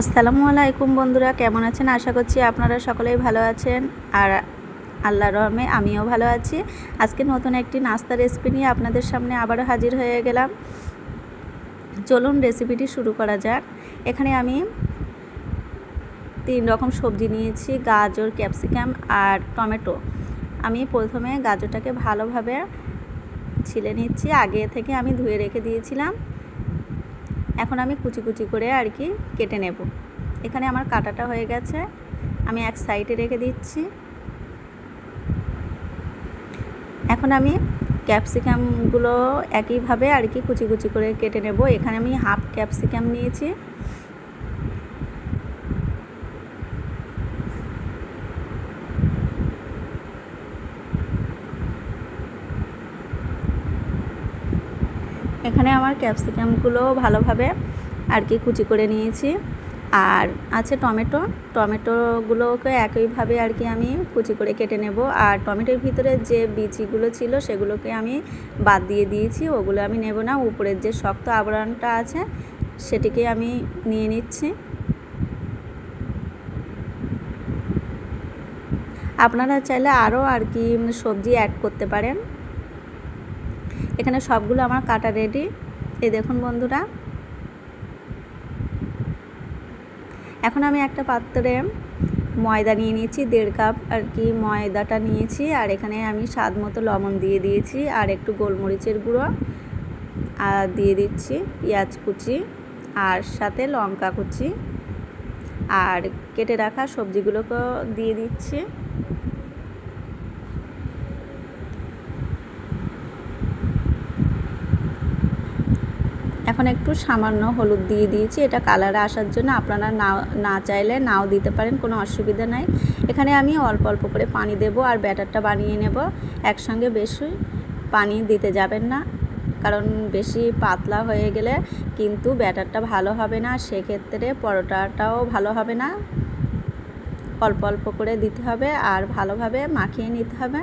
আসসালামু আলাইকুম বন্ধুরা, কেমন আছেন? আশা করছি আপনারা সকলেই ভালো আছেন। আর আল্লাহ রহমে আমিও ভালো আছি। আজকে নতুন একটি নাস্তা রেসিপি নিয়ে আপনাদের সামনে আবারও হাজির হয়ে গেলাম। চলুন রেসিপিটি শুরু করা যাক। এখানে আমি তিন রকম সবজি নিয়েছি, গাজর, ক্যাপসিকাম আর টমেটো। আমি প্রথমে গাজরটাকে ভালোভাবে ছিলে নিচ্ছি। আগে থেকে আমি ধুয়ে রেখে দিয়েছিলাম। এখন আমি কুচি কুচি করে আর কি কেটে নেব। এখানে আমার কাটাটা হয়ে গেছে। আমি এক সাইডে রেখে দিচ্ছি। এখন আমি ক্যাপসিকামগুলো একইভাবে আর কি কুচি কুচি করে কেটে নেব। এখানে আমি হাফ ক্যাপসিকাম নিয়েছি। এখানে আমার ক্যাপসিকামগুলো ভালোভাবে আর কি কুচি করে নিয়েছি। আর আছে টমেটো। টমেটোগুলোকে একইভাবে আর কি আমি কুচি করে কেটে নেব। আর টমেটোর ভিতরে যে বিচিগুলো ছিল সেগুলোকে আমি বাদ দিয়ে দিয়েছি। ওগুলো আমি নেব না। উপরের যে শক্ত আবরণটা আছে সেটিকে আমি নিয়ে নিচ্ছি। আপনারা চাইলে আরও আর কি সবজি অ্যাড করতে পারেন। এখানে সবগুলো আমার কাটা রেডি এই দেখুন বন্ধুরা। এখন আমি একটা পাত্রে ময়দা নিয়ে নিয়েছি, দেড় কাপ আর কি ময়দাটা নিয়েছি, আর এখানে আমি স্বাদ মতো লবণ দিয়ে দিয়েছি, আর একটু গোলমরিচের গুঁড়ো আর দিয়ে দিচ্ছি, পেঁয়াজ কুচি, আর সাথে লঙ্কা কুচি। আর কেটে রাখা সবজিগুলোকেও দিয়ে দিচ্ছি। এখন একটু সামান্য হলুদ দিয়ে দিয়েছি। এটা কালারে আসার জন্য আপনারা না না চাইলে নাও দিতে পারেন, কোনো অসুবিধা নাই। এখানে আমি অল্প অল্প করে পানি দেব আর ব্যাটারটা বানিয়ে নেব। একসঙ্গে বেশি পানি দিতে যাবেন না, কারণ বেশি পাতলা হয়ে গেলে কিন্তু ব্যাটারটা ভালো হবে না। সেক্ষেত্রে পরোটাটাও ভালো হবে না। অল্প অল্প করে দিতে হবে আর ভালোভাবে মাখিয়ে নিতে হবে।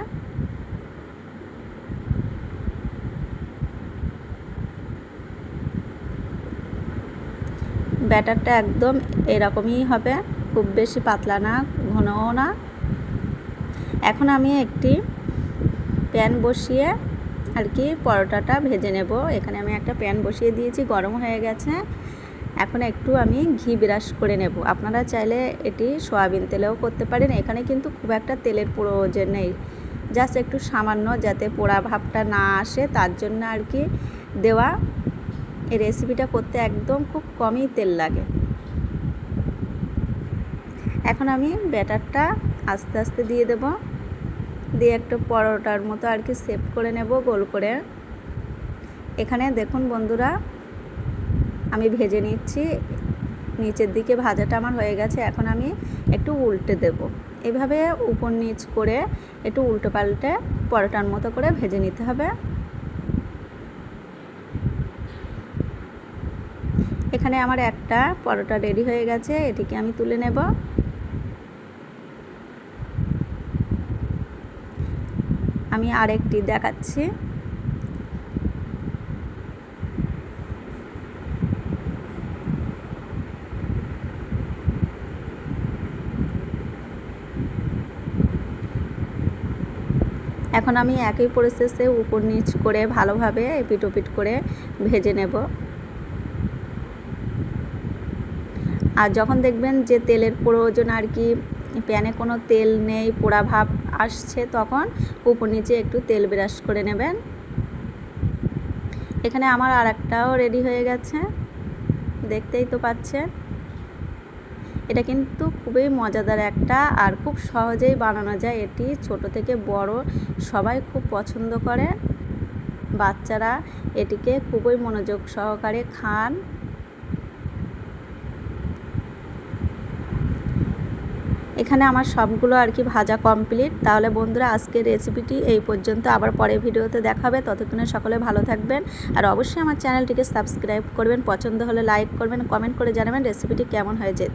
ব্যাটারটা একদম এরকমই হবে, খুব বেশি পাতলা না, ঘনও না। এখন আমি একটি প্যান বসিয়ে আর কি পরোটাটা ভেজে নেব। এখানে আমি একটা প্যান বসিয়ে দিয়েছি, গরম হয়ে গেছে। এখন একটু আমি ঘি বিরাস করে নেব। আপনারা চাইলে এটি সয়াবিন তেলেও করতে পারেন। এখানে কিন্তু খুব একটা তেলের প্রয়োজন নেই। জাস্ট একটু সামান্য যাতে পোড়া ভাবটা না আসে, তার জন্য আর কি দেওয়া এই রেসিপিটা করতে একদম খুব কমই তেল লাগে। এখন আমি ব্যাটারটা আস্তে আস্তে দিয়ে দেব। দিয়ে একটু পরোটার মতো আর কি সেভ করে নেব গোল করে। এখানে দেখুন বন্ধুরা, আমি ভেজে নিচ্ছি। নিচের দিকে ভাজাটা আমার হয়ে গেছে, এখন আমি একটু উল্টে দেব। এভাবে উপর নিচ করে একটু উল্টো পাল্টে পরোটার মতো করে ভেজে নিতে হবে। এখানে আমার একটা পরোটা রেডি হয়ে গেছে, এটিকে আমি তুলে নেব। আমি আরেকটি দেখাচ্ছি। এখন আমি একই প্রসেসে উপর নিচ করে ভালোভাবে এপিট ওপিট করে ভেজে নেব। আর যখন দেখবেন যে তেলের প্রয়োজন আর কি, প্যানে কোনো তেল নেই, পোড়া ভাব আসছে, তখন উপর নিচে একটু তেল ব্রাশ করে নেবেন। এখানে আমার আর একটাও রেডি হয়ে গেছে, দেখতেই তো পাচ্ছেন। এটা কিন্তু খুবই মজাদার একটা আর খুব সহজেই বানানো যায়। এটি ছোট থেকে বড় সবাই খুব পছন্দ করে। বাচ্চারা এটিকে খুবই মনোযোগ সহকারে খান। এখানে আমার সবগুলো আর কি ভাজা কমপ্লিট তাহলে বন্ধুরা, আজকের রেসিপিটি এই পর্যন্ত। আবার পরে ভিডিওতে দেখাবে। ততক্ষণে সকলে ভালো থাকবেন। আর অবশ্যই আমার চ্যানেলটিকে সাবস্ক্রাইব করবেন। পছন্দ হলে লাইক করবেন কমেন্ট করে জানাবেন রেসিপিটি কেমন হয়েছে।